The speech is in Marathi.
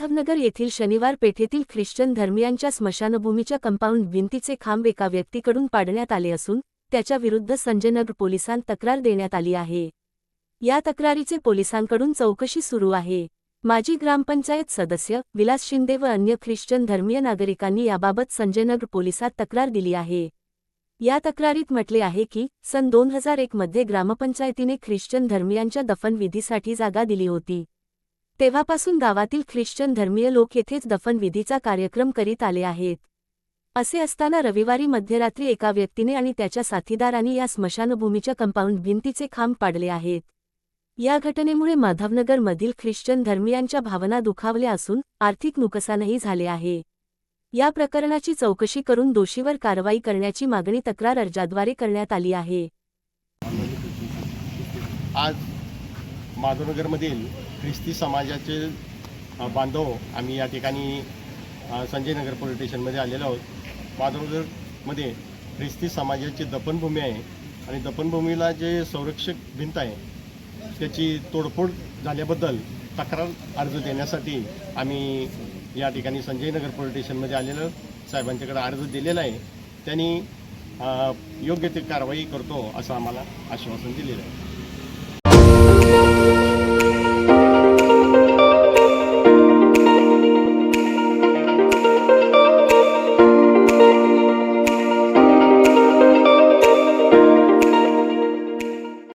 माधवनगर येथील शनिवार पेठेतील ख्रिश्चन धर्मियांच्या स्मशानभूमीच्या कंपाऊंड भिंतीचे खांब एका व्यक्तीकडून पाडण्यात आले असून त्याच्या विरुद्ध संजयनगर पोलिसांत तक्रार देण्यात आली आहे. या तक्रारीचे पोलिसांकडून चौकशी सुरू आहे. माजी ग्रामपंचायत सदस्य विलास शिंदे व अन्य ख्रिश्चन धर्मीय नागरिकांनी याबाबत संजयनगर पोलिसात तक्रार दिली आहे. या तक्रारीत म्हटले आहे की सन दोन हजार एकमध्ये ग्रामपंचायतीने ख्रिश्चन धर्मियांच्या दफनविधीसाठी जागा दिली होती. तेव्हापासून गावातील ख्रिश्चन धर्मीय लोक येथेच दफनविधीचा कार्यक्रम करीत आले आहेत. असे असताना रविवारी मध्यरात्री एका व्यक्तीने आणि त्याच्या साथीदारांनी या स्मशानभूमीच्या कंपाऊंड भिंतीचे खांब पाडले आहेत. या घटनेमुळे माधवनगरमधील ख्रिश्चन धर्मियांच्या भावना दुखावल्या असून आर्थिक नुकसानही झाले आहे. या प्रकरणाची चौकशी करून दोषीवर कारवाई करण्याची मागणी तक्रार अर्जाद्वारे करण्यात आली आहे. आज माधवनगरमधील ख्रिस्ती समाजाचे बांधव आम्ही या ठिकाणी संजय संजयनगर पोलीस स्टेशनमध्ये आलेलो आहोत. माधवनगरमध्ये ख्रिस्ती समाजाची दफनभूमी आहे आणि दफनभूमीला जे संरक्षक भिंत आहे त्याची तोडफोड झाल्याबद्दल तक्रार अर्ज देण्यासाठी आम्ही या ठिकाणी संजयनगर पोलीस स्टेशनमध्ये आलेलो साहेबांच्याकडे अर्ज दिलेला आहे. त्यांनी योग्य ते कारवाई करतो असं आम्हाला आश्वासन दिलेलं आहे.